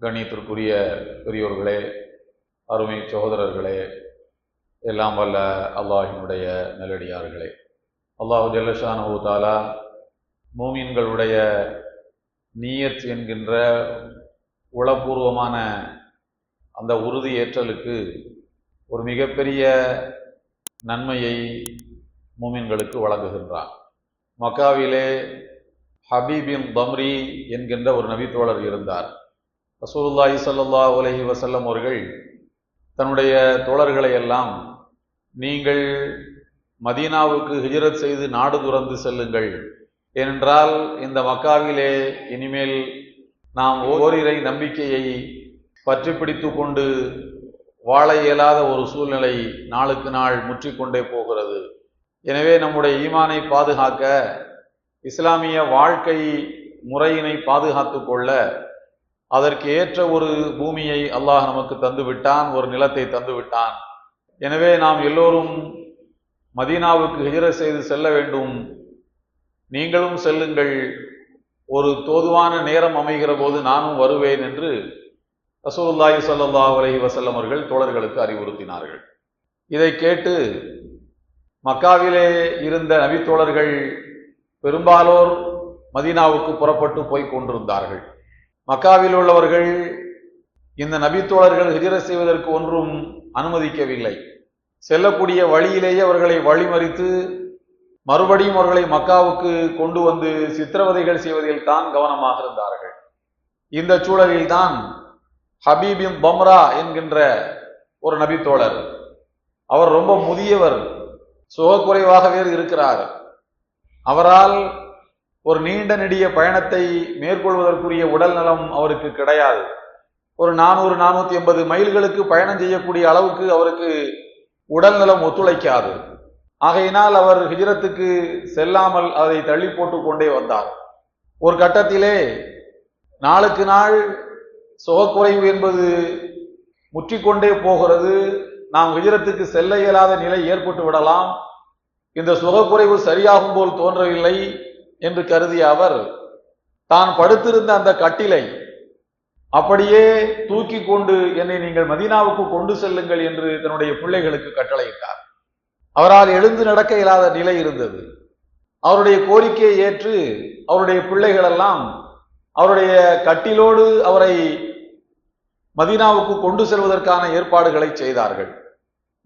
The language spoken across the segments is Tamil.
கணியத்திற்குரிய பெரியோர்களே அருமை சகோதரர்களே எல்லாம் வல்ல அல்லாஹினுடைய நல்லடியார்களே. அல்லாஹு ஜல்லஷானு தாலா மூமின்களுடைய நீயத் என்கின்ற உளப்பூர்வமான அந்த உறுதி ஏற்றலுக்கு ஒரு மிகப்பெரிய நன்மையை மூமின்களுக்கு வழங்குகின்றான். மக்காவிலே ஹபீபின் தம்ரி என்கின்ற ஒரு நபித்தோழர் இருந்தார். ரசூலுல்லாஹி சல்லா அலைஹி வசல்லம் அவர்கள் தன்னுடைய தோழர்களை எல்லாம் நீங்கள் மதீனாவுக்கு ஹிஜரத் செய்து நாடு துறந்து செல்லுங்கள். ஏனென்றால் இந்த மக்காவிலே இனிமேல் நாம் ஓரிரை நம்பிக்கையை பற்றி பிடித்து கொண்டு வாழ இயலாத ஒரு சூழ்நிலை நாளுக்கு நாள் முற்றிக்கொண்டே போகிறது. எனவே நம்முடைய ஈமானை பாதுகாக்க இஸ்லாமிய வாழ்க்கை முறையினை பாதுகாத்து கொள்ள அதற்கு ஏற்ற ஒரு பூமியை அல்லாஹ் நமக்கு தந்து விட்டான் ஒரு நிலத்தை தந்து விட்டான். எனவே நாம் எல்லோரும் மதீனாவுக்கு ஹிஜர செய்து செல்ல வேண்டும். நீங்களும் செல்லுங்கள். ஒரு தோதுவான நேரம் அமைகிற போது நானும் வருவேன் என்று ரசூல்லாய் சல்லா அலஹி வசல்லம் அவர்கள் தோழர்களுக்கு அறிவுறுத்தினார்கள். இதை கேட்டு மக்காவிலே இருந்த நபித்தோழர்கள் பெரும்பாலோர் மதீனாவுக்கு புறப்பட்டு போய் கொண்டிருந்தார்கள். மக்காவில் உள்ளவர்கள் இந்த நபித்தோழர்கள் ஹிஜர செய்வதற்கு ஒன்றும் அனுமதிக்கவில்லை. செல்லக்கூடிய வழியிலேயே அவர்களை வழிமறித்து மறுபடியும் அவர்களை மக்காவுக்கு கொண்டு வந்து சித்திரவதைகள் செய்வதில் தான் கவனமாக இருந்தார்கள். இந்த சூழலில் தான் ஹபீபின் பம்ரா என்கின்ற ஒரு நபித்தோழர் அவர் ரொம்ப முதியவர் சுகக்குறைவாகவே இருக்கிறார். அவரால் ஒரு நீண்ட நெடிய பயணத்தை மேற்கொள்வதற்குரிய உடல் நலம் அவருக்கு கிடையாது. ஒரு நானூறு நானூத்தி எண்பது மைல்களுக்கு பயணம் செய்யக்கூடிய அளவுக்கு அவருக்கு உடல் நலம் ஒத்துழைக்காது. ஆகையினால் அவர் ஹிஜரத்துக்கு செல்லாமல் அதை தள்ளி போட்டு கொண்டே வந்தார். ஒரு கட்டத்திலே நாளுக்கு நாள் சுகக்குறைவு என்பது முற்றிக்கொண்டே போகிறது. நாம் ஹிஜரத்துக்கு செல்ல இயலாத நிலை ஏற்பட்டு விடலாம். இந்த சுகக்குறைவு சரியாகும் போல் தோன்றவில்லை. என்று கருதிய அவர் தான் படுத்திருந்த அந்த கட்டிலை அப்படியே தூக்கி கொண்டு என்னை நீங்கள் மதீனாவுக்கு கொண்டு செல்லுங்கள் என்று தன்னுடைய பிள்ளைகளுக்கு கட்டளையிட்டார். அவரால் எழுந்து நடக்க இயலாத நிலை இருந்தது. அவருடைய கோரிக்கையை ஏற்று அவருடைய பிள்ளைகள் எல்லாம் அவருடைய கட்டிலோடு அவரை மதீனாவுக்கு கொண்டு செல்வதற்கான ஏற்பாடுகளை செய்தார்கள்.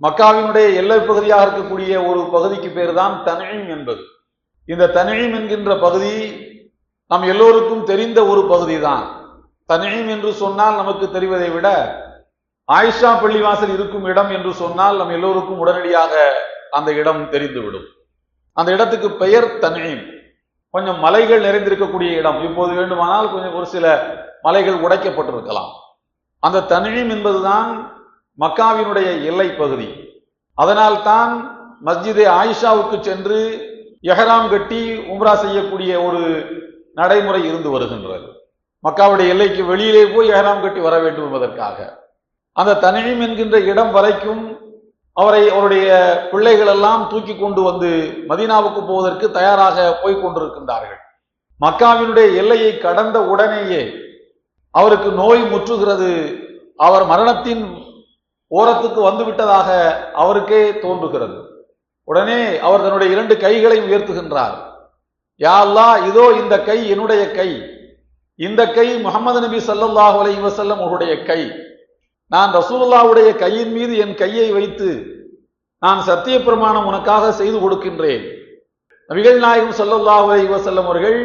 மக்காவினுடைய எல்லை பகுதியாக இருக்கக்கூடிய ஒரு பகுதிக்கு பேர் தான் தனீம் என்பது. இந்த தனிம் என்கின்ற பகுதி நம் எல்லோருக்கும் தெரிந்த ஒரு பகுதி தான் தனிம் என்று சொன்னால் நமக்கு தெரிவதை விட ஆயிஷா பள்ளிவாசல் இருக்கும் இடம் என்று சொன்னால் நம் எல்லோருக்கும் உடனடியாக அந்த இடம் தெரிந்துவிடும். அந்த இடத்துக்கு பெயர் தனிம். கொஞ்சம் மலைகள் நிறைந்திருக்கக்கூடிய இடம். இப்போது வேண்டுமானால் கொஞ்சம் ஒரு சில மலைகள் உடைக்கப்பட்டிருக்கலாம். அந்த தனிம் என்பதுதான் மக்காவினுடைய எல்லை பகுதி. அதனால் தான் மஸ்ஜிதே ஆயிஷாவுக்கு சென்று எஹராம் கட்டி உம்ரா செய்யக்கூடிய ஒரு நடைமுறை இருந்து வருகின்றது. மக்காவுடைய எல்லைக்கு வெளியிலே போய் எஹராம் கட்டி வர வேண்டும் என்பதற்காக. அந்த தனிமம் என்கின்ற இடம் வரைக்கும் அவரை அவருடைய பிள்ளைகள் எல்லாம் தூக்கி கொண்டு வந்து மதீனாவுக்கு போவதற்கு தயாராக போய் கொண்டிருக்கின்றார்கள். மக்காவினுடைய எல்லையை கடந்த உடனேயே அவருக்கு நோய் முற்றுகிறது. அவர் மரணத்தின் ஓரத்துக்கு வந்துவிட்டதாக அவருக்கே தோன்றுகிறது. உடனே அவர் தன்னுடைய இரண்டு கைகளை உயர்த்துகின்றார். யா இதோ இந்த கை என்னுடைய கை. இந்த கை முகமது நபி சல்லாஹ் அலைஹி வசல்லம் அவருடைய கை. நான் ரசூல்லாவுடைய கையின் மீது என் கையை வைத்து நான் சத்திய பிரமாணம் உனக்காக செய்து கொடுக்கின்றேன். நபிகள் நாயகம் சல்லாஹ் அலைஹி வசல்லம் அவர்கள்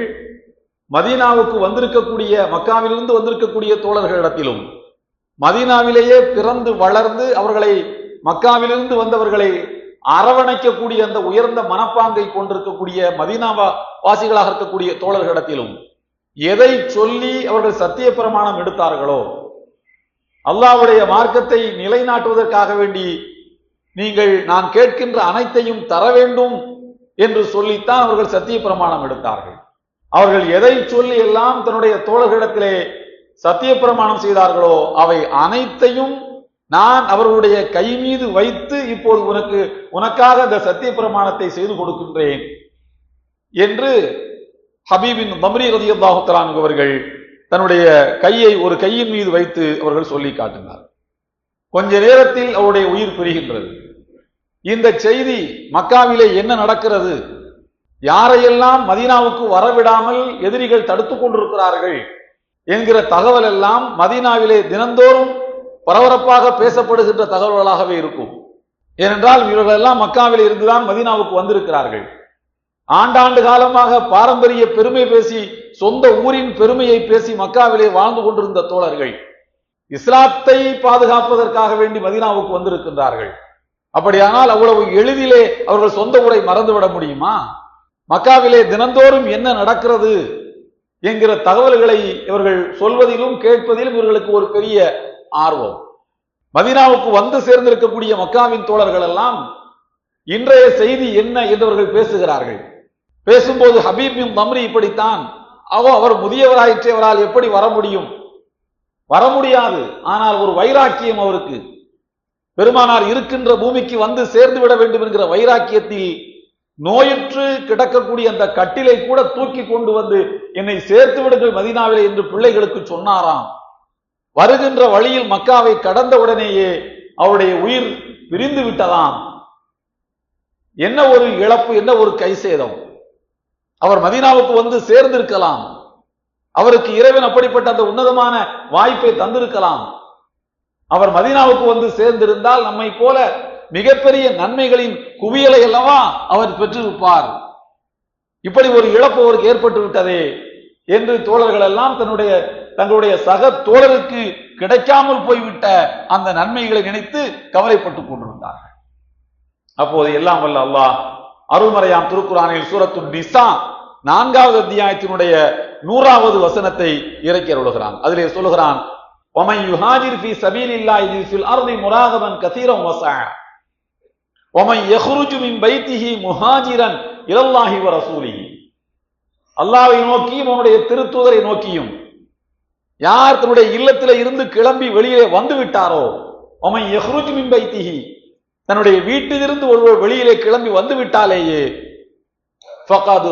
மதீனாவுக்கு வந்திருக்கக்கூடிய மக்காவிலிருந்து வந்திருக்கக்கூடிய தோழர்களிடத்திலும் மதீனாவிலேயே பிறந்து வளர்ந்து அவர்களை மக்காவிலிருந்து வந்தவர்களை அரவணைக்கக்கூடிய அந்த உயர்ந்த மனப்பாங்கை கொண்டிருக்கக்கூடிய மதீனாவா வாசிகளாக இருக்கக்கூடிய தோழர்களிடத்திலும் எதை சொல்லி அவர்கள் சத்திய பிரமாணம் எடுத்தார்களோ அல்லாவுடைய மார்க்கத்தை நிலைநாட்டுவதற்காக வேண்டி நீங்கள் நான் கேட்கின்ற அனைத்தையும் தர வேண்டும் என்று சொல்லித்தான் அவர்கள் சத்திய பிரமாணம் எடுத்தார்கள். அவர்கள் எதை சொல்லி எல்லாம் தன்னுடைய தோழர்களிடத்திலே சத்திய பிரமாணம் செய்தார்களோ அவை அனைத்தையும் நான் அவர்களுடைய கை மீது வைத்து இப்போது உனக்கு உனக்காக இந்த சத்திய பிரமாணத்தை செய்து கொடுக்கின்றேன் என்று ஹபீபின் மம்ரி ரதியல்லாஹுத்தலான் அவர்கள் தன்னுடைய கையை ஒரு கையின் மீது வைத்து அவர்கள் சொல்லி காட்டினார். கொஞ்ச நேரத்தில் அவருடைய உயிர் பிரிகின்றது. இந்த செய்தி மக்காவிலே என்ன நடக்கிறது? யாரையெல்லாம் மதீனாவுக்கு வரவிடாமல் எதிரிகள் தடுத்து கொண்டிருக்கிறார்கள் என்கிற தகவல் எல்லாம் மதீனாவிலே தினந்தோறும் பரபரப்பாக பேசப்படுகின்ற தகவல்களாகவே இருக்கும். ஏனென்றால் இவர்கள் எல்லாம் மக்காவில் இருந்துதான் மதீனாவுக்கு வந்திருக்கிறார்கள். ஆண்டாண்டு காலமாக பாரம்பரிய பெருமை பேசி சொந்த ஊரின் பெருமையை பேசி மக்காவிலே வாழ்ந்து கொண்டிருந்த தோழர்கள் இஸ்லாத்தை பாதுகாப்பதற்காக வேண்டி மதீனாவுக்கு வந்திருக்கின்றார்கள். அப்படியானால் அவ்வளவு எளிதிலே அவர்கள் சொந்த ஊரை மறந்துவிட முடியுமா? மக்காவிலே தினந்தோறும் என்ன நடக்கிறது என்கிற தகவல்களை இவர்கள் சொல்வதிலும் கேட்பதிலும் இவர்களுக்கு ஒரு பெரிய ஆர்வம். மதினாவுக்கு வந்து சேர்ந்திருக்கக்கூடிய மக்காவின் தோழர்கள் எல்லாம் இன்றைய செய்தி என்ன என்றவர்கள் பேசுகிறார்கள். பேசும்போது ஹபீபியும் பின் தம்ரி இப்படித்தான். அவோ அவர் முதியவராயிற்றவரால் எப்படி வர முடியும்? வர முடியாது. ஆனால் ஒரு வைராக்கியம் அவருக்கு. பெருமானார் இருக்கின்ற பூமிக்கு வந்து சேர்ந்து விட வேண்டும் என்கிற வைராக்கியத்தில் நோயுற்று கிடக்கக்கூடிய அந்த கட்டிலை கூட தூக்கி கொண்டு வந்து என்னை சேர்த்து விடுங்கள் மதினாவிலே என்று பிள்ளைகளுக்கு சொன்னாராம். வருகின்ற வழியில் மக்காவை கடந்த உடனேயே அவருடைய உயிர் பிரிந்து விட்டதாம். என்ன ஒரு இழப்பு என்ன ஒரு கை சேதம் அவர் மதீனாவுக்கு வந்து சேர்ந்திருக்கலாம். அவருக்கு இறைவன் அப்படிப்பட்ட அந்த உன்னதமான வாய்ப்பை தந்திருக்கலாம். அவர் மதீனாவுக்கு வந்து சேர்ந்திருந்தால் நம்மை போல மிகப்பெரிய நன்மைகளின் குவியலை அல்லவா அவர் பெற்றிருப்பார். இப்படி ஒரு இழப்பு அவருக்கு ஏற்பட்டு விட்டதே என்று தோழர்கள் எல்லாம் தன்னுடைய தங்களுடைய சக தோழருக்கு கிடைக்காமல் போய்விட்ட அந்த நன்மைகளை நினைத்து கவலைப்பட்டுக் கொண்டிருந்தார்கள். அப்போது எல்லாம் வல்ல அல்லாஹ் அருள்மறையாம் திருக்குறானில் சூரத்து நிசா நான்காவது அத்தியாயத்தினுடைய நூறாவது வசனத்தை இறக்கி அருள்கிறான். அதிலே சொல்லுகிறான் ஒமன் யுஹாஜிர் ஃபி சபீல் இல்லாஹி கசீரம் வசா ஒமன் யஹ்ருஜு மின் முஹாஜிரன் இலல்லாஹி வ ரசூலிஹி நோக்கியும் அவனுடைய திருத்தூதரை நோக்கியும் யார் தன்னுடைய இல்லத்தில இருந்து கிளம்பி வெளியே வந்து விட்டாரோ அவன் யஹ்ருஜ் மின்பைத்திஹி தன்னுடைய வீட்டிலிருந்து ஒருவர் வெளியிலே கிளம்பி வந்து விட்டாலேயே ஃபகது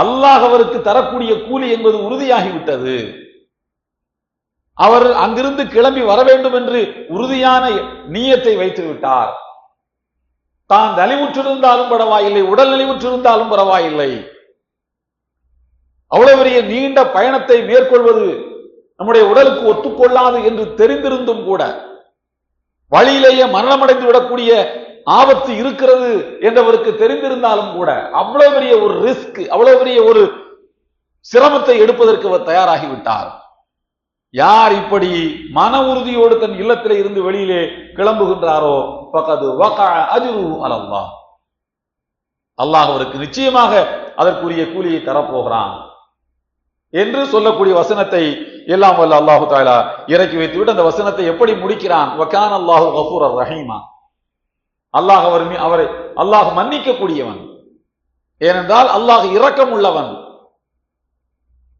அல்லாஹ் அவருக்கு தரக்கூடிய கூலி என்பது உறுதியாகிவிட்டது. அவர் அங்கிருந்து கிளம்பி வர வேண்டும் என்று உறுதியான நீயத்தை வைத்து விட்டார் தான் நலிவுற்றிருந்தாலும் பரவாயில்லை உடல் நலிவுற்றிருந்தாலும் பரவாயில்லை. அவ்வளவு பெரிய நீண்ட பயணத்தை மேற்கொள்வது நம்முடைய உடலுக்கு ஒத்துக்கொள்ளாது என்று தெரிந்திருந்தும் கூட வழியிலேயே மரணமடைந்து விடக்கூடிய ஆபத்து இருக்கிறது என்றவருக்கு தெரிந்திருந்தாலும் கூட அவ்வளவு பெரிய ஒரு ரிஸ்க் அவ்வளவு பெரிய ஒரு சிரமத்தை எடுப்பதற்கு அவர் தயாராகிவிட்டார். யார் இப்படி மன உறுதியோடு தன் இல்லத்திலே இருந்து வெளியிலே கிளம்புகின்றாரோ பக்கது அஜுரு அலல்லா அல்லாஹ் அவருக்கு நிச்சயமாக அதற்குரிய கூலியை தரப்போகிறான். என்று சொல்லக்கூடிய வசனத்தை எல்லாம் வல்ல அல்லாஹு தாலா இறக்கி வைத்துவிட்டு அந்த வசனத்தை எப்படி முடிக்கிறான்? வக்கான் அல்லாஹு கஃபூர் ரஹீமா. அல்லாஹ் அவர் அவரை அல்லாஹ் மன்னிக்கக்கூடியவன். ஏனென்றால் அல்லாஹ் இரக்கம் உள்ளவன்.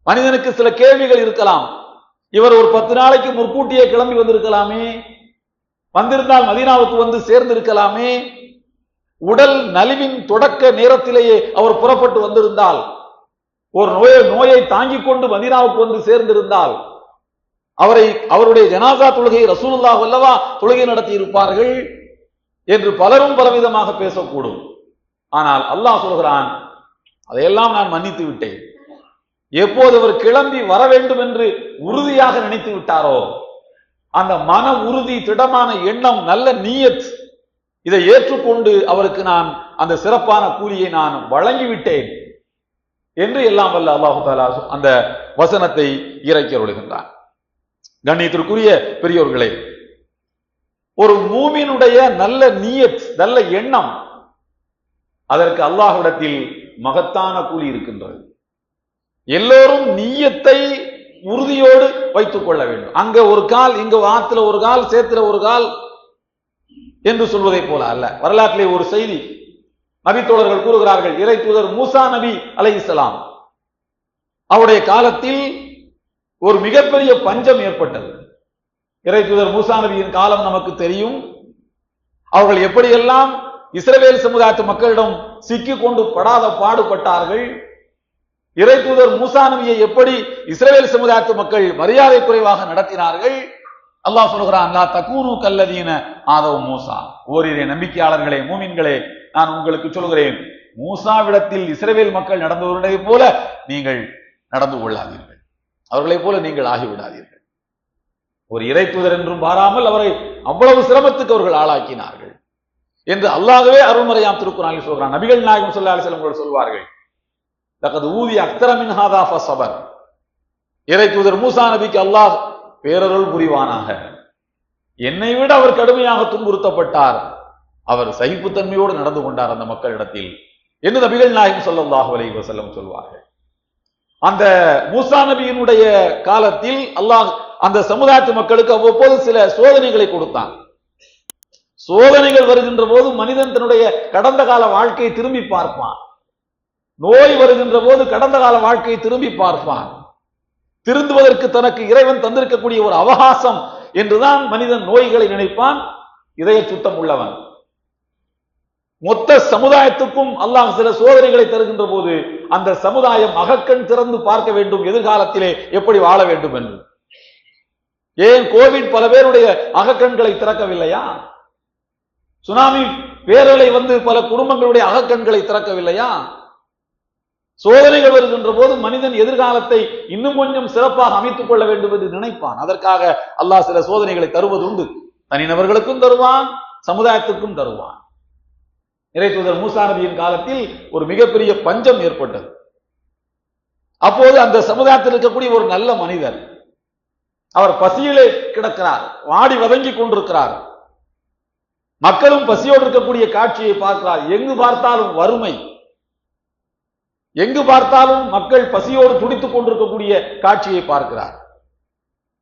மனிதனுக்கு சில கேள்விகள் இருக்கலாம். இவர் ஒரு பத்து நாளைக்கு முற்கூட்டியே கிளம்பி வந்திருக்கலாமே. வந்திருந்தால் மதீனாவுக்கு வந்து சேர்ந்திருக்கலாமே. உடல் நலிவின் தொடக்க நேரத்திலேயே அவர் புறப்பட்டு வந்திருந்தால் ஒரு நோயை நோயை தாங்கிக் கொண்டு மதினாவுக்கு வந்து சேர்ந்திருந்தால் அவரை அவருடைய ஜனாசா தொழுகை ரசூலுல்லாஹ் அல்லவா தொழுகை நடத்தி இருப்பார்கள் என்று பலரும் பலவிதமாக பேசக்கூடும். ஆனால் அல்லாஹ் சொல்கிறான் அதையெல்லாம் நான் மன்னித்து விட்டேன். எப்போது அவர் கிளம்பி வர வேண்டும் என்று உறுதியாக நினைத்து விட்டாரோ அந்த மன உறுதி திடமான எண்ணம் நல்ல நீயத் இதை ஏற்றுக்கொண்டு அவருக்கு நான் அந்த சிறப்பான கூலியை நான் வழங்கிவிட்டேன். என்று எல்லாம் வல்ல அல்லாஹு தாலா அந்த வசனத்தை இறக்கி அருளுகின்றான். கண்ணியத்திற்குரிய பெரியோர்களே ஒரு மூமினுடைய நல்ல நீயத் நல்ல எண்ணம் அதற்கு அல்லாஹ்விடத்தில் மகத்தான கூலி இருக்கின்றது. எல்லோரும் நீயத்தை உறுதியோடு வைத்துக் கொள்ள வேண்டும். அங்க ஒரு கால் இங்க ஆத்துல ஒரு கால் சேத்துல ஒரு கால் என்று சொல்வதை போல அல்ல. வரலாற்றிலே ஒரு செய்தி நபித்தோழர்கள் கூறுகிறார்கள் இறை தூதர் மூசா நபி அலைஹிஸ்ஸலாம் அவருடைய காலத்தில் ஒரு மிகப்பெரிய பஞ்சம் ஏற்பட்டது. இறை தூதர் மூசா நபியின் காலம் நமக்கு தெரியும். அவர்கள் எப்படியெல்லாம் இஸ்ரவேல் சமுதாயத்து மக்களிடம் சிக்கிக் கொண்டு படாத பாடுபட்டார்கள் இறை தூதர் மூசா நபியை எப்படி இஸ்ரேல் சமுதாயத்து மக்கள் மரியாதை குறைவாக நடத்தினார்கள்? அல்லாஹ் சொல்கிறான் லா தக்கூனு கல்லதீன ஆதவ் மூசா. ஓரிரை நம்பிக்கையாளர்களே மூமின்களே நான் உங்களுக்கு சொல்கிறேன் மூசாவிடத்தில் இஸ்ரவேல் மக்கள் நடந்தவர்களை போல நீங்கள் நடந்து கொள்ளாதீர்கள். அவர்களைப் போல நீங்கள் ஆகிவிடாதீர்கள். ஒரு இறைப்புதர் என்றும் பாராமல் அவரை அவ்வளவு சிரமத்துக்கு அவர்கள் ஆளாக்கினார்கள். என்று அல்லாகவே அருள்மறையாம் திருக்குறானில் சொல்கிறான். நபிகள் நாயகம் சொல்லா சொல்வார்கள். தக்கது ஊதி அக்தரமின் ஹாதா சபர். இறை தூதர் மூசா நபிக்கு அல்லாஹ் பேரருள் புரிவானாக. என்னை விட அவர் கடுமையாக துன்புறுத்தப்பட்டார். அவர் சகிப்புத்தன்மையோடு நடந்து கொண்டார் அந்த மக்களிடத்தில். என்று நபிகள் நாயகம் சொல்லல்லாஹு அலைஹி வஸல்லம் சொல்வார்கள். அந்த மூசா நபியினுடைய காலத்தில் அல்லாஹ் அந்த சமுதாயத்து மக்களுக்கு அவ்வப்போது சில சோதனைகளை கொடுத்தான். சோதனைகள் வருகின்ற போது மனிதன் தன்னுடைய கடந்த கால வாழ்க்கையை திரும்பி பார்ப்பான். நோய் வருகின்ற போது கடந்த கால வாழ்க்கையை திரும்பி பார்ப்பான். திருந்துவதற்கு தனக்கு இறைவன் தந்திருக்கக்கூடிய ஒரு அவகாசம் என்றுதான் மனிதன் நோய்களை நினைப்பான். இதய சுத்தம் உள்ளவன். மொத்த சமுதாயத்துக்கும் அல்லாஹ் சில சோதனைகளை தருகின்ற போது அந்த சமுதாயம் அகக்கண் திறந்து பார்க்க வேண்டும் எதிர்காலத்திலே எப்படி வாழ வேண்டும் என்று. ஏன் கோவிட் பல பேருடைய அகக்கண்களை திறக்கவில்லையா? சுனாமி பேரலை வந்து பல குடும்பங்களுடைய அகக்கண்களை திறக்கவில்லையா? சோதனைகள் வருகின்ற போது மனிதன் எதிர்காலத்தை இன்னும் கொஞ்சம் சிறப்பாக அமைத்துக் கொள்ள வேண்டும் என்று நினைப்பான். அதற்காக அல்லாஹ் சில சோதனைகளை தருவது உண்டு தனிநபர்களுக்கும் தருவான் சமுதாயத்துக்கும் தருவான். இறை தூதர் மூசா நபியின் காலத்தில் ஒரு மிகப்பெரிய பஞ்சம் ஏற்பட்டது. அப்போது அந்த சமுதாயத்தில் இருக்கக்கூடிய ஒரு நல்ல மனிதர் அவர் பசியிலே கிடக்கிறார் வாடி வதங்கி கொண்டிருக்கிறார். மக்களும் பசியோடு இருக்கக்கூடிய காட்சியை பார்க்கிறார். எங்கு பார்த்தாலும் வறுமை. எங்கு பார்த்தாலும் மக்கள் பசியோடு துடித்துக் கொண்டிருக்கக்கூடிய காட்சியை பார்க்கிறார்.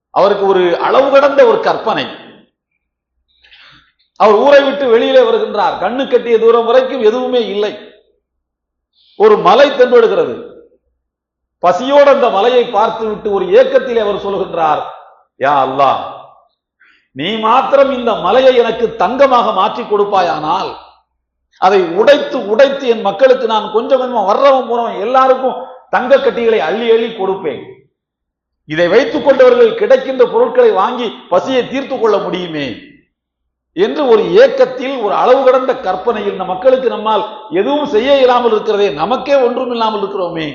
அவருக்கு ஒரு அளவு கடந்த ஒரு கற்பனை. அவர் ஊரை விட்டு வெளியிலே வருகின்றார். கண்ணு கட்டிய தூரம் வரைக்கும் எதுவுமே இல்லை. ஒரு மலை தென்படுகிறது. பசியோடு அந்த மலையை பார்த்து விட்டு ஒரு ஏக்கத்திலே அவர் சொல்கின்றார் யா அல்லாஹ் நீ மாத்திரம் இந்த மலையை எனக்கு தங்கமாக மாற்றி கொடுப்பாயானால் அதை உடைத்து உடைத்து என் மக்களுக்கு நான் கொஞ்சம் கொஞ்சமாக வர்றவன் போறவன் எல்லாருக்கும் தங்க கட்டிகளை அள்ளி அள்ளி கொடுப்பேன். இதை வைத்துக் கொண்டவர்கள் கிடைக்கின்ற பொருட்களை வாங்கி பசியை தீர்த்து கொள்ள முடியுமே? என்று ஒரு ஏக்கத்தில் ஒரு அளவு கடந்த கற்பனையில் நம் மக்களுக்கு நம்மால் எதுவும் செய்ய இயலாமல் இருக்கிறதே நமக்கே ஒன்றும் இல்லாமல் இருக்கிறோமே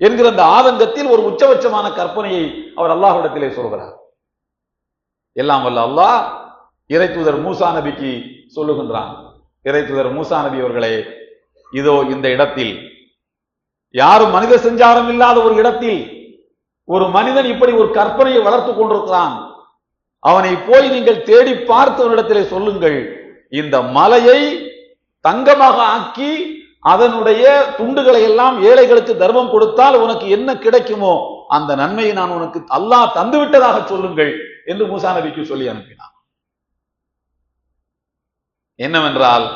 என்கிற அந்த ஆதங்கத்தில் ஒரு உச்சபட்சமான கற்பனையை அவர் அல்லாஹ்விடத்திலே சொல்கிறார். எல்லாம் வல்ல அல்லாஹ் இறை தூதர் மூசா நபிக்கு சொல்லுகின்றான். இறை தூதர் மூசா நபி அவர்களே இதோ இந்த இடத்தில் யாரும் மனித சஞ்சாரம் இல்லாத ஒரு இடத்தில் ஒரு மனிதன் இப்படி ஒரு கற்பனையை வளர்த்து கொண்டிருக்கிறான். அவனை போய் நீங்கள் தேடி பார்த்தவனிடத்திலே சொல்லுங்கள். இந்த மலையை தங்கமாக ஆக்கி அதனுடைய துண்டுகளை எல்லாம் ஏழைகளுக்கு தர்மம் கொடுத்தால் உனக்கு என்ன கிடைக்குமோ அந்த நன்மையை நான் உனக்கு அல்லாஹ் தந்து விட்டதாக சொல்லுங்கள் என்று மூசா நபிக்கு சொல்லி அனுப்பினான். என்னவென்றால்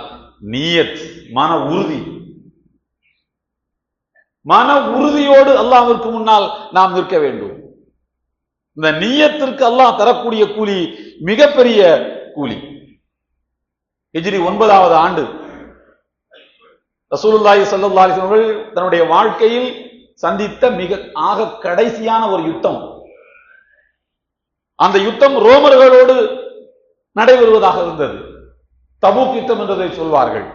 நீயத் மன உறுதி. மன உறுதியோடு அல்லாஹ்விற்கு முன்னால் நாம் நிற்க வேண்டும். இந்த நீயத்திற்கு அல்லாஹ் தரக்கூடிய கூலி மிகப்பெரிய கூலி. ஹிஜ்ரி ஒன்பதாவது ஆண்டு. ரசூலுல்லாஹி ஸல்லல்லாஹு அவர்கள் தன்னுடைய வாழ்க்கையில் சந்தித்த மிக ஆக கடைசியான ஒரு யுத்தம். அந்த யுத்தம் ரோமர்களோடு நடைபெறுவதாக இருந்தது. தபூக் யுத்தம் என்றதை சொல்வார்கள்.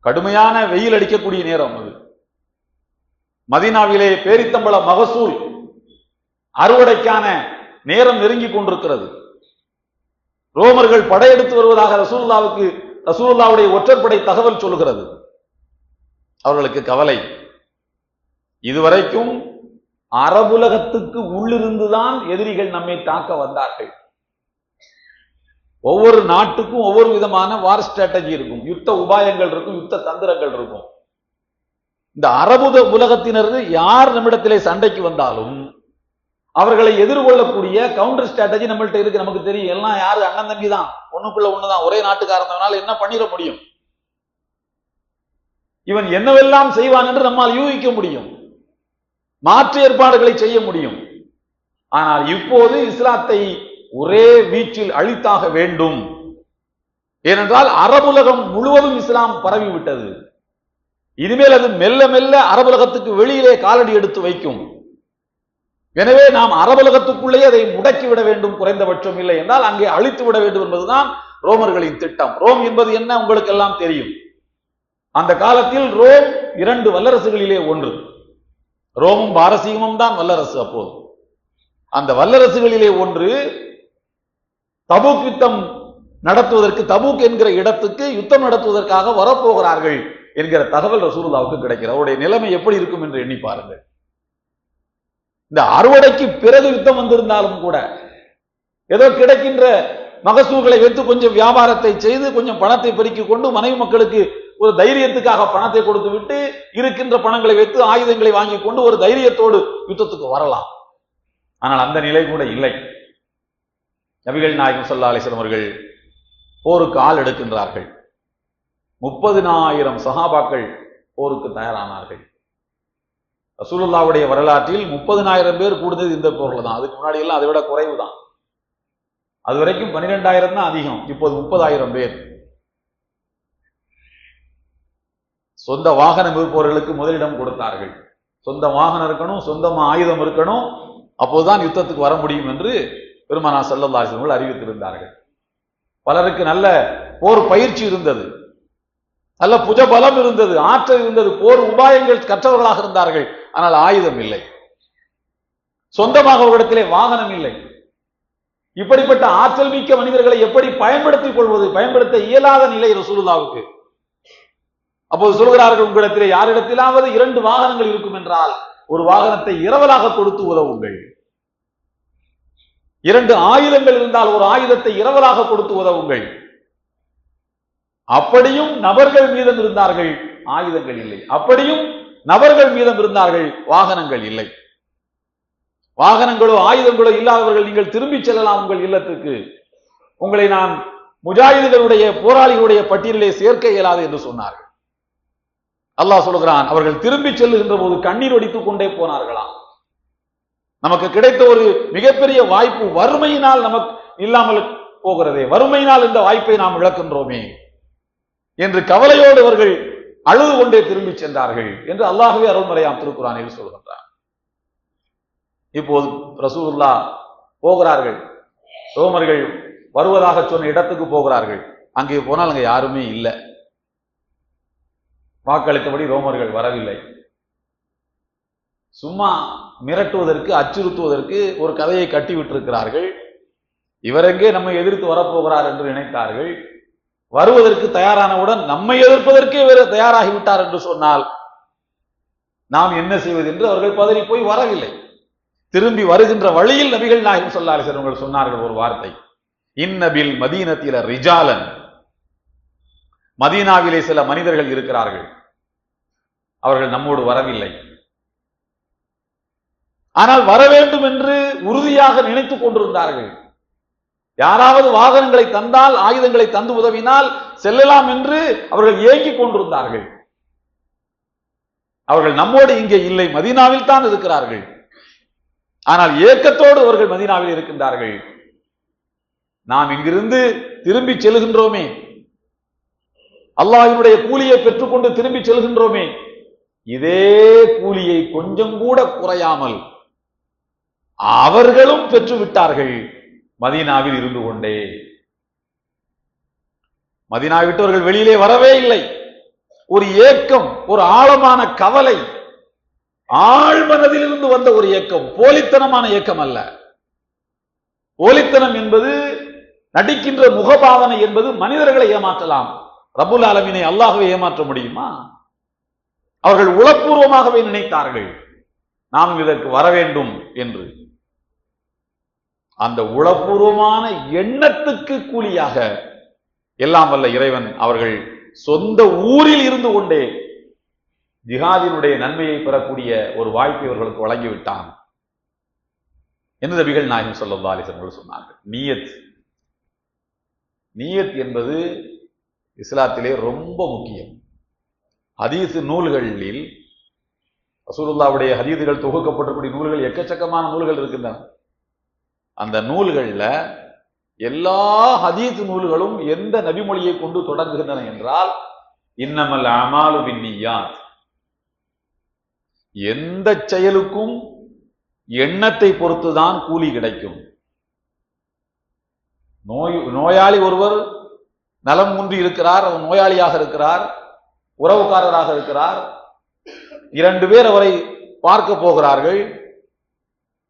கடுமையான வெயில் அடிக்கக்கூடிய நேரம் அது. மதீனாவிலே பேரித்தம்பள மகசூல் அறுவடைக்கான நேரம் நெருங்கி கொண்டிருக்கிறது. ரோமர்கள் படையெடுத்து வருவதாக ரசூல்லாவுக்கு ரசூல்லாவுடைய ஒற்றற்படை தகவல் சொல்லுகிறது. அவர்களுக்கு கவலை. இதுவரைக்கும் அரபுலகத்துக்கு உள்ளிருந்துதான் எதிரிகள் நம்மை தாக்க வந்தார்கள். ஒவ்வொரு நாட்டுக்கும் ஒவ்வொரு விதமான வார் ஸ்ட்ராட்டஜி இருக்கும். யுத்த உபாயங்கள் இருக்கும் யுத்த தந்திரங்கள் இருக்கும். இந்த அரபுத உலகத்தினர் யார் நம்மிடத்திலே சண்டைக்கு வந்தாலும் அவர்களை எதிர்கொள்ளக்கூடிய கவுண்டர் ஸ்ட்ராட்டஜி நம்மள்ட்ட இருக்கு நமக்கு தெரியும். எல்லாம் யாரு? அண்ணன் தம்பி தான். ஒண்ணுக்குள்ள ஒண்ணுதான். ஒரே நாட்டுக்காரனால என்ன பண்ணிட முடியும்? இவன் என்னவெல்லாம் செய்வான் என்று நம்மால் யூகிக்க முடியும். மாற்று ஏற்பாடுகளை செய்ய முடியும். ஆனால் இப்போது இஸ்லாத்தை ஒரே வீச்சில் அழித்தாக வேண்டும். ஏனென்றால் அரபுலகம் முழுவதும் இஸ்லாம் பரவி விட்டது இனிமேல் அது மெல்ல மெல்ல அரபுலகத்துக்கு வெளியிலே காலடி எடுத்து வைக்கும். எனவே நாம் அரபலகத்துக்குள்ளேயே அதை முடக்கி விட வேண்டும் குறைந்தபட்சம் இல்லை என்றால் அங்கே அழித்து விட வேண்டும் என்பதுதான் ரோமர்களின் திட்டம். ரோம் என்பது என்ன? உங்களுக்கு எல்லாம் தெரியும். அந்த காலத்தில் ரோம் இரண்டு வல்லரசுகளிலே ஒன்று. ரோமும் பாரசீகமும் தான் வல்லரசு அப்போது. அந்த வல்லரசுகளிலே ஒன்று தபூக் யுத்தம் நடத்துவதற்கு தபூக் என்கிற இடத்துக்கு யுத்தம் நடத்துவதற்காக வரப்போகிறார்கள் என்கிற தகவல் ரசூலுல்லாவுக்கு கிடைக்கிறது. அவருடைய நிலைமை எப்படி இருக்கும் என்று எண்ணி பாருங்கள். இந்த அறுவடைக்கு பிறகு யுத்தம் வந்திருந்தாலும் கூட ஏதோ கிடைக்கின்ற மகசூல்களை வைத்து கொஞ்சம் வியாபாரத்தை செய்து கொஞ்சம் பணத்தை பெருக்கிக் கொண்டு மனைவி மக்களுக்கு ஒரு தைரியத்துக்காக பணத்தை கொடுத்து விட்டு இருக்கின்ற பணங்களை வைத்து ஆயுதங்களை வாங்கி கொண்டு ஒரு தைரியத்தோடு யுத்தத்துக்கு வரலாம். ஆனால் அந்த நிலை கூட இல்லை. நபிகள் நாயகம் சொல்லா அவர்கள் போருக்கு ஆள் எடுக்கின்றார்கள். முப்பதினாயிரம் சகாபாக்கள் போருக்கு தயாரானார்கள். ரசூலுல்லாவுடைய வரலாற்றில் முப்பதினாயிரம் பேர் கூடுதல் இந்த போர்ல தான். அதுக்கு முன்னாடி எல்லாம் அதை விட குறைவு தான். அது வரைக்கும் பன்னிரெண்டாயிரம் தான் அதிகம். இப்போது முப்பதாயிரம் பேர். சொந்த வாகனம் இருப்பவர்களுக்கு முதலிடம் கொடுத்தார்கள். சொந்த வாகனம் இருக்கணும் சொந்தமா ஆயுதம் இருக்கணும் அப்போதுதான் யுத்தத்துக்கு வர முடியும் என்று பெருமானா செல்லல்லாசிவர்கள் அறிவித்திருந்தார்கள். பலருக்கு நல்ல போர் பயிற்சி இருந்தது. நல்ல புஜபலம் இருந்தது ஆற்றல் இருந்தது போர் உபாயங்கள் கற்றவர்களாக இருந்தார்கள். ஆனால் ஆயுதம் இல்லை. சொந்தமாக ஒரு இடத்திலே வாகனம் இல்லை. இப்படிப்பட்ட ஆற்றல் மிக்க மனிதர்களை எப்படி பயன்படுத்திக் கொள்வது பயன்படுத்த இயலாத நிலை ரசூலுல்லாவுக்கு. அப்போது சொல்கிறார்கள் உங்களிடத்திலே யாரிடத்திலாவது இரண்டு வாகனங்கள் இருக்கும் என்றால் ஒரு வாகனத்தை இரவலாக கொடுத்து உதவுங்கள். இரண்டு ஆயுதங்கள் இருந்தால் ஒரு ஆயுதத்தை இரவலாக கொடுத்து உதவுங்கள். அப்படியும் நபர்கள் மீதம் இருந்தார்கள் ஆயுதங்கள் இல்லை. அப்படியும் நபர்கள் மீதம் இருந்தார்கள் வாகனங்கள் இல்லை. வாகனங்களோ ஆயுதங்களோ இல்லாதவர்கள் நீங்கள் திரும்பி செல்லலாம் உங்கள் இல்லத்துக்கு. உங்களை நான் முஜாஹிதுகளுடைய போராளிகளுடைய பட்டியலிலே சேர்க்க இயலாது என்று சொன்னார்கள். அல்லாஹ் சொல்கிறான் அவர்கள் திரும்பி செல்லுகின்ற போது கண்ணீர் வடித்துக் கொண்டே போனார்களாம் நமக்கு கிடைத்த ஒரு மிகப்பெரிய வாய்ப்பு வறுமையினால் நமக்கு இல்லாமல் போகிறதே. வறுமையினால் இந்த வாய்ப்பை நாம் இழக்கின்றோமே. என்று கவலையோடு அவர்கள் அழுது கொண்டே திரும்பி சென்றார்கள் என்று அல்லாஹவே அருள்மறையாம் திருக்குறானில் சொல்கின்றார் இப்போது ரசூலுல்லா போகிறார்கள். ரோமர்கள் வருவதாக சொன்ன இடத்துக்கு போகிறார்கள். அங்கே போனால் அங்கே யாருமே இல்லை. வாக்களித்தபடி ரோமர்கள் வரவில்லை. சும்மா மிரட்டுவதற்கு அச்சுறுத்துவதற்கு ஒரு கதையை கட்டி விட்டிருக்கிறார்கள் இவரெங்கே நம்மை எதிர்த்து வரப்போகிறார் என்று நினைத்தார்கள். வருவதற்கு தயாரானவுடன் நம்மை எதிர்ப்பதற்கே வேறு தயாராகிவிட்டார் என்று சொன்னால் நாம் என்ன செய்வது என்று அவர்கள் பதறி போய் வரவில்லை. திரும்பி வருகின்ற வழியில் நபிகள் நாயகம் சொல்லார்கள் அவர்கள் சொன்னார்கள் ஒரு வார்த்தை. இன்னபில் மதீனத்தில ரிஜாலன். மதீனாவிலே சில மனிதர்கள் இருக்கிறார்கள். அவர்கள் நம்மோடு வரவில்லை. ஆனால் வர வேண்டும் என்று உறுதியாக நினைத்துக் கொண்டிருந்தார்கள். யாராவது வாகனங்களை தந்தால் ஆயுதங்களை தந்து உதவினால் செல்லலாம் என்று அவர்கள் ஏங்கிக் கொண்டிருந்தார்கள். அவர்கள் நம்மோடு இங்கே இல்லை மதினாவில் தான் இருக்கிறார்கள். ஆனால் ஏக்கத்தோடு அவர்கள் மதீனாவில் இருக்கின்றார்கள். நாம் இங்கிருந்து திரும்பி செல்கின்றோமே. அல்லாஹினுடைய கூலியை பெற்றுக்கொண்டு திரும்பி செல்கின்றோமே. இதே கூலியை கொஞ்சம் கூட குறையாமல் அவர்களும் பெற்று விட்டார்கள் மதீனாவில் இருந்து கொண்டே. மதீனா விட்டவர்கள் வெளியிலே வரவே இல்லை. ஒரு ஏக்கம் ஒரு ஆழமான கவலை. ஆழ்மனதிலிருந்து வந்த ஒரு ஏக்கம் போலித்தனமான ஏக்கம் அல்ல. போலித்தனம் என்பது நடிக்கின்ற முகபாவனை என்பது மனிதர்களை ஏமாற்றலாம். ரபுல் ஆலமினை அல்லாகவே ஏமாற்ற முடியுமா? அவர்கள் உளப்பூர்வமாகவே நினைத்தார்கள். நாம் இதற்கு வர வேண்டும் என்று. அந்த உளப்பூர்வமான எண்ணத்துக்கு கூலியாக எல்லாம் வல்ல இறைவன் அவர்கள் சொந்த ஊரில் இருந்து கொண்டே ஜிஹாதினுடைய நன்மையை பெறக்கூடிய ஒரு வாய்ப்பை அவர்களுக்கு வழங்கிவிட்டான். என்று நபிகள் நாயகம் சொல்லா அலிசன் சொன்னார்கள்? நீயத். நீயத் என்பது இஸ்லாத்திலே ரொம்ப முக்கியம். ஹதீசு நூல்களில் ரசூலுல்லாவுடைய ஹதீதுகள் தொகுக்கப்பட்டக்கூடிய நூல்கள் எக்கச்சக்கமான நூல்கள் இருக்கின்றன. அந்த நூல்கள்ல எல்லா ஹதீஸ் நூல்களும் எந்த நபிமொழியை கொண்டு தொடங்குகின்றன என்றால் இன்னமல் அமாலு பின்னியாத். எந்த செயலுக்கும் எண்ணத்தை பொறுத்துதான் கூலி கிடைக்கும். நோய் நோயாளி ஒருவர் நலம் குன்றி இருக்கிறார் அவர் நோயாளியாக இருக்கிறார் உறவுக்காரராக இருக்கிறார் இரண்டு பேர் அவரை பார்க்க போகிறார்கள்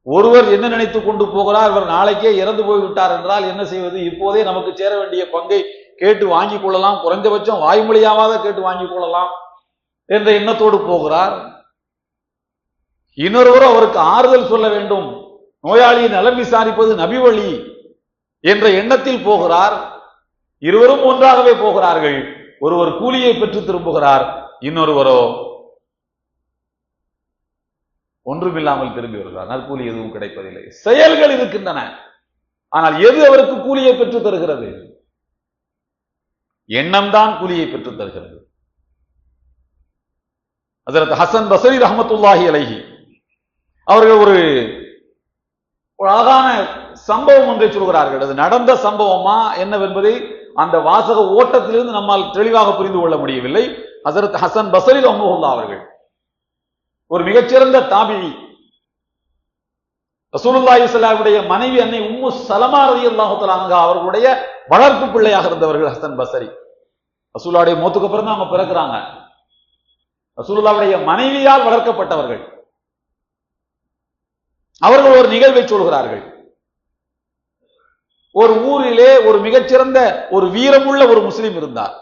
ஒருவர் என்ன நினைத்துக் கொண்டு போகிறார் இவர் நாளைக்கே இறந்து போய்விட்டார் என்றால் என்ன செய்வது? இப்போதே நமக்கு சேர வேண்டிய பங்கை கேட்டு வாங்கிக் கொள்ளலாம். குறைந்தபட்சம் வாய்மொழியாவாத கேட்டு வாங்கிக் கொள்ளலாம் என்ற எண்ணத்தோடு போகிறார். இன்னொருவர் அவருக்கு ஆறுதல் சொல்ல வேண்டும். நோயாளியை நலம் விசாரிப்பது நபி வழி என்ற எண்ணத்தில் போகிறார். இருவரும் ஒன்றாகவே போகிறார்கள். ஒருவர் கூலியை பெற்று திரும்புகிறார். இன்னொருவரோ ஒன்றுமில்லாமல் திரும்பி வருகிறார் நற்கூலி எதுவும் கிடைப்பதில்லை. செயல்கள் இருக்கின்றன. ஆனால் எது அவருக்கு கூலியை பெற்று தருகிறது? எண்ணம் தான் கூலியை பெற்று தருகிறது. அதற்கு ஹசன் பசரி ரஹமத்துல்லாஹி அலஹி அவர்கள் ஒரு ஒரு அழகான சம்பவம் ஒன்றை சொல்கிறார்கள். அது நடந்த சம்பவமா என்னவென்பதை அந்த வாசக ஓட்டத்திலிருந்து நம்மால் தெளிவாக புரிந்து கொள்ள முடியவில்லை. ஹசரத் ஹசன் பசரி ரஹமுல்லா அவர்கள் ஒரு மிகச்சிறந்த தாபிழி ரசூலுல்லாஹி ஸல்லல்லாஹுடைய மனைவி அன்னை உம்மு சலமா ரலியல்லாஹு தஆலா அவர்களுடைய வளர்ப்பு பிள்ளையாக இருந்தவர்கள் ஹசன் பசரி ரசூலாவுடைய மோத்துக்கு அப்புறம் தான் அவங்க பிறக்கிறாங்க. ரசூலுல்லாவுடைய மனைவியால் வளர்க்கப்பட்டவர்கள். அவர்கள் ஒரு நிகழ்வை சொல்கிறார்கள். ஒரு ஊரிலே ஒரு மிகச்சிறந்த ஒரு வீரமுள்ள ஒரு முஸ்லிம் இருந்தார்.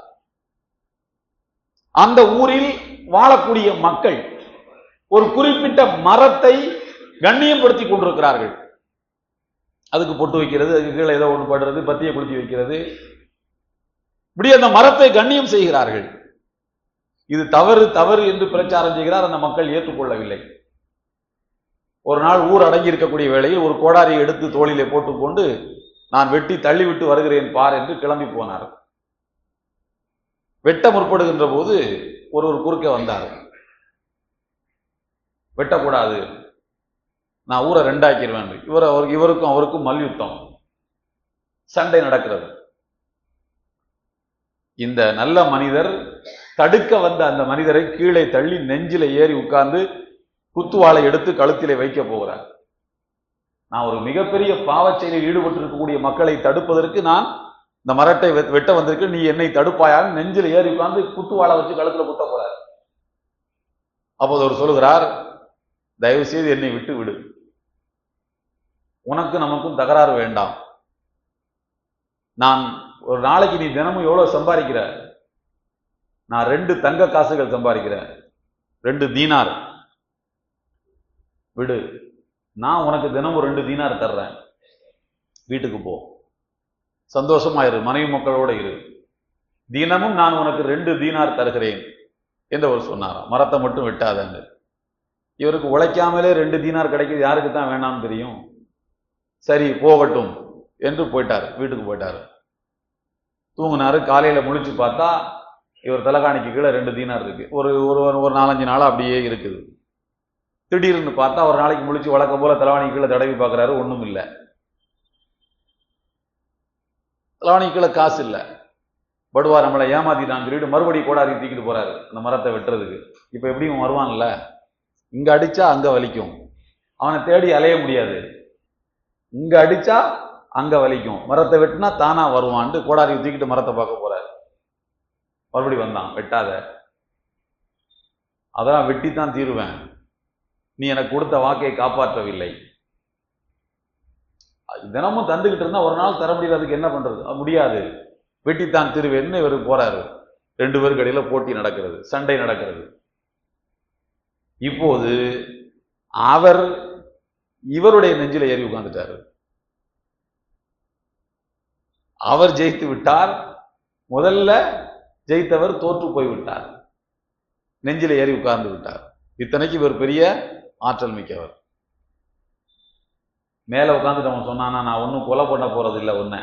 அந்த ஊரில் வாழக்கூடிய மக்கள் ஒரு குறிப்பிட்ட மரத்தை கண்ணியப்படுத்தி கொண்டிருக்கிறார்கள். அதுக்கு பொட்டு வைக்கிறது அதுக்கு கீழே ஏதோ ஒன்று படுறது பத்தியை கொளுத்தி வைக்கிறது. இப்படி அந்த மரத்தை கண்ணியம் செய்கிறார்கள். இது தவறு தவறு என்று பிரச்சாரம் செய்கிறார். அந்த மக்கள் ஏற்றுக்கொள்ளவில்லை. ஒரு நாள் ஊர் அடங்கி இருக்கக்கூடிய வேளையில் ஒரு கோடாரியை எடுத்து தோளிலே போட்டுக்கொண்டு நான் வெட்டி தள்ளிவிட்டு வருகிறேன் பார் என்று கிளம்பி போனார். வெட்ட முற்படுகின்ற போது ஒருவர் குறுக்க வந்தார். வெட்டக்கூடாது. நான் ஊரை ரெண்டாக்கிடுவேன் இவர் அவர் இவருக்கும் அவருக்கும் மல்யுத்தம். சண்டை நடக்கிறது. இந்த நல்ல மனிதர் தடுக்க வந்த அந்த மனிதரை கீழே தள்ளி நெஞ்சில ஏறி உட்கார்ந்து குத்துவாளை எடுத்து கழுத்திலே வைக்க போகிறார். நான் ஒரு மிகப்பெரிய பாவச்செயலில் ஈடுபட்டு இருக்கக்கூடிய மக்களை தடுப்பதற்கு நான் இந்த மரட்டை வெட்ட வந்திருக்கு. நீ என்னை தடுப்பாயான்னு நெஞ்சில ஏறி உட்கார்ந்து குத்துவாளை வச்சு கழுத்துல குத்த போறார். அப்போது அவர் சொல்லுகிறார் தயவு செய்து என்னை விட்டு விடு உனக்கு நமக்கும் தகராறு வேண்டாம். நான் ஒரு நாளைக்கு நீ தினமும் எவ்வளவு சம்பாதிக்கிற? நான் ரெண்டு தங்க காசுகள் சம்பாதிக்கிறேன். ரெண்டு தீனார். விடு. நான் உனக்கு தினமும் ரெண்டு தீனார் தர்றேன். வீட்டுக்கு போ. சந்தோஷமா இரு. மனைவி மக்களோட இரு. தினமும் நான் உனக்கு ரெண்டு தீனார் தருகிறேன். என்று அவர் சொன்னார் மரத்தை மட்டும் வெட்டாதங்க இவருக்கு உழைக்காமலே ரெண்டு தீனார் கிடைக்குது யாருக்கு தான் வேணாம்னு தெரியும்? சரி போகட்டும் என்று போயிட்டார் வீட்டுக்கு போயிட்டார். தூங்கினாரு காலையில் முழிச்சு பார்த்தா இவர் தலைகாணிக்கு கீழே ரெண்டு தீனார் இருக்குது ஒரு ஒரு ஒரு நாலஞ்சு நாள் அப்படியே இருக்குது. திடீர்னு பார்த்தா ஒரு நாளைக்கு முழிச்சு வழக்கம் போல தலைவாணி கீழே தடவி பார்க்குறாரு ஒன்றும் இல்லை. தலைவாணி கீழே காசு இல்லை. படுவா நம்மளை ஏமாத்திட்டான்னு சொல்லிட்டு மறுபடியும் கோடாரி தூக்கிட்டு போகிறாரு அந்த மரத்தை வெட்டுறதுக்கு. இப்போ எப்படி வருவான்ல? இங்க அடிச்சா அங்க வலிக்கும். அவனை தேடி அலைய முடியாது. இங்க அடிச்சா அங்க வலிக்கும். மரத்தை வெட்டினா தானா வருவான்ட்டு கோடாரி தூக்கிட்டு மரத்தை பார்க்க போறாரு. மறுபடியும் வந்தான் வெட்டாத. அதெல்லாம் வெட்டித்தான் தீருவேன். நீ எனக்கு கொடுத்த வாக்கை காப்பாற்றவில்லை. அது தினமும் தந்துக்கிட்டு இருந்தா ஒரு நாள் தர முடியல அதுக்கு என்ன பண்றது? முடியாது. வெட்டித்தான் திருவேன்னு இவர் போறாரு. ரெண்டு பேருக்கு இடையில் போட்டி நடக்கிறது சண்டை நடக்கிறது. இப்போது அவர் இவருடைய நெஞ்சில ஏறி உட்கார்ந்துட்டார். அவர் ஜெயித்து விட்டார். முதல்ல ஜெயித்தவர் தோற்று போய் விட்டார். நெஞ்சில ஏறி உட்கார்ந்து விட்டார். இத்தனைக்கு இவர் பெரிய ஆற்றல் மிக்கவர். மேல உட்கார்ந்துட்டு அவன் சொன்னானா நான் ஒன்றும் கொலை பண்ண போறது இல்லை உன்னை.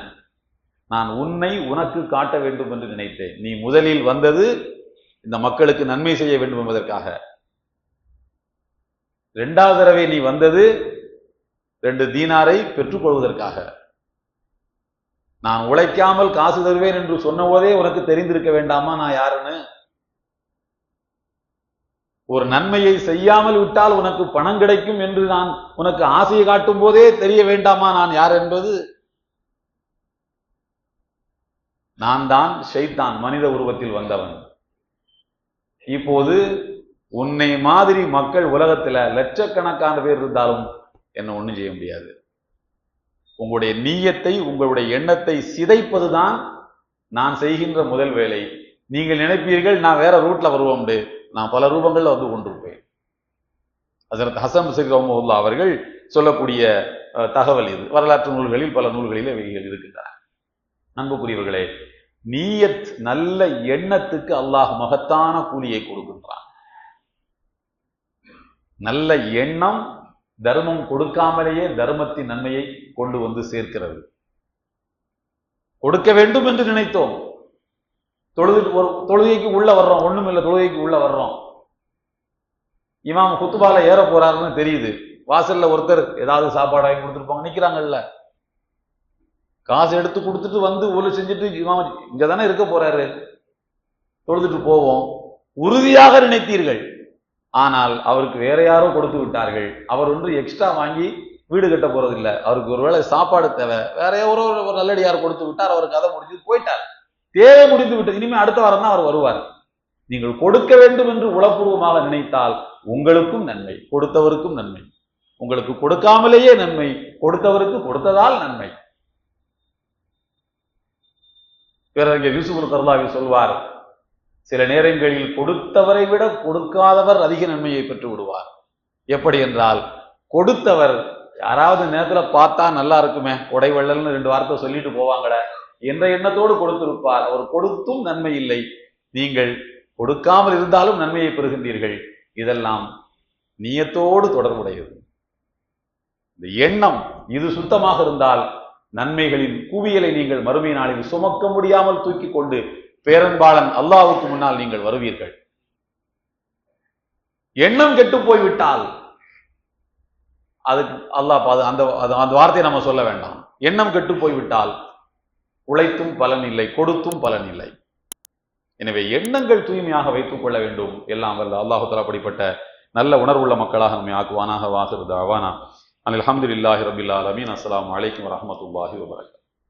நான் உன்னை உனக்கு காட்ட வேண்டும் என்று நினைத்தேன். நீ முதலில் வந்தது இந்த மக்களுக்கு நன்மை செய்ய வேண்டும் என்பதற்காக. ரெண்டாவது தடவை நீ வந்தது ரெண்டு தீனாரை பெற்றுக்கொள்வதற்காக. நான் உழைக்காமல் காசு தருவேன் என்று சொன்னபோதே உனக்கு தெரிந்திருக்க வேண்டாமா நான் யாருன்னு? ஒரு நன்மையை செய்யாமல் விட்டால் உனக்கு பணம் கிடைக்கும் என்று நான் உனக்கு ஆசையை காட்டும் போதே தெரிய வேண்டாமா நான் யார் என்பது? நான் தான் ஷைத்தான் மனித உருவத்தில் வந்தவன். இப்போது உன்னை மாதிரி மக்கள் உலகத்துல லட்சக்கணக்கான பேர் இருந்தாலும் என்ன ஒண்ணும் செய்ய முடியாது. உங்களுடைய நீயத்தை உங்களுடைய எண்ணத்தை சிதைப்பதுதான் நான் செய்கின்ற முதல் வேலை. நீங்கள் நினைப்பீர்கள் நான் வேற ரூட்ல வருவோம்டு. நான் பல ரூபங்கள்ல வந்து கொண்டிருப்பேன். அதற்கு ஹசம் பசீர் ரஹ்மத்துல்லாஹ் அவர்கள் சொல்லக்கூடிய தகவல் இது. வரலாற்று நூல்களில் பல நூல்களிலே இவைகள் இருக்கின்றன. அன்புக்குரியவர்களே நீயத் நல்ல எண்ணத்துக்கு அல்லாஹ் மகத்தான கூலியை கொடுக்கின்றான். நல்ல எண்ணம் தர்மம் கொடுக்காமலேயே தர்மத்தின் நன்மையை கொண்டு வந்து சேர்க்கிறது. கொடுக்க வேண்டும் என்று நினைத்தோம். தொழுது தொழுகைக்கு உள்ள வர்றோம். ஒண்ணும் இல்லை தொழுகைக்கு உள்ள வர்றோம். இமாம் குத்துபால ஏற போறாருன்னு தெரியுது. வாசல்ல ஒருத்தர் ஏதாவது சாப்பாடு வாங்கி கொடுத்துருப்பாங்க. நிக்கிறாங்கல்ல. காசு எடுத்து கொடுத்துட்டு வந்து ஒலு செஞ்சுட்டு இமாம் இங்க தானே இருக்க போறாரு. தொழுதுட்டு போவோம். உறுதியாக நினைத்தீர்கள். ஆனால் அவருக்கு வேற யாரோ கொடுத்து விட்டார்கள். அவர் ஒன்று எக்ஸ்ட்ரா வாங்கி வீடு கட்ட போறதில்லை. அவருக்கு ஒருவேளை சாப்பாடு தேவை. வேற யாரோ ஒரு ஒரு நல்லடியார் கொடுத்து விட்டார். அவர் கதை முடிஞ்சு போயிட்டார். தேவை முடிந்து விட்டது. இனிமே அடுத்த வாரம் தான் அவர் வருவார். நீங்கள் கொடுக்க வேண்டும் என்று உளப்பூர்வமாக நினைத்தால் உங்களுக்கும் நன்மை கொடுத்தவருக்கும் நன்மை. உங்களுக்கு கொடுக்காமலேயே நன்மை கொடுத்தவருக்கு கொடுத்ததால் நன்மை. பிறகு யூசுப் கர்லாவி சொல்வார் சில நேரங்களில் கொடுத்தவரை விட கொடுக்காதவர் அதிக நன்மையை பெற்று விடுவார். எப்படி என்றால் கொடுத்தவர் யாராவது நேரத்துல பார்த்தா நல்லா இருக்குமே உடைவள்ளல்னு ரெண்டு வார்த்தை சொல்லிட்டு போவாங்கட என்ற எண்ணத்தோடு கொடுத்திருப்பார். அவர் கொடுத்தும் நன்மை இல்லை. நீங்கள் கொடுக்காமல் இருந்தாலும் நன்மையை பெறுகின்றீர்கள். இதெல்லாம் நியத்தோடு தொடர்புடையது. இந்த எண்ணம் இது சுத்தமாக இருந்தால் நன்மைகளின் குவியலை நீங்கள் மறுமை நாளில் சுமக்க முடியாமல் தூக்கி கொண்டு பேரன்பாளன் அல்லாவுக்கு முன்னால் நீங்கள் வருவீர்கள். எண்ணம் கெட்டு போய்விட்டால் அதுக்கு அல்லாஹ் பாது அந்த அது- அந்த வார்த்தையை நம்ம சொல்ல வேண்டாம். எண்ணம் கெட்டு போய்விட்டால் உழைத்தும் பலன் இல்லை கொடுத்தும் பலன் இல்லை. எனவே எண்ணங்கள் தூய்மையாக வைத்துக் கொள்ள வேண்டும். எல்லாம் வல்ல அல்லாஹு தலா அப்படிப்பட்ட நல்ல உணர்வுள்ள மக்களாக நம்மை ஆக்குவானாக வாசுறது அவானா அனில் அல்ஹம்துலில்லாஹி ரபில்லா அலமீன் அஸ்லாம் அலைக்கும் வரமத்துல்லாஹி வபரகாத்.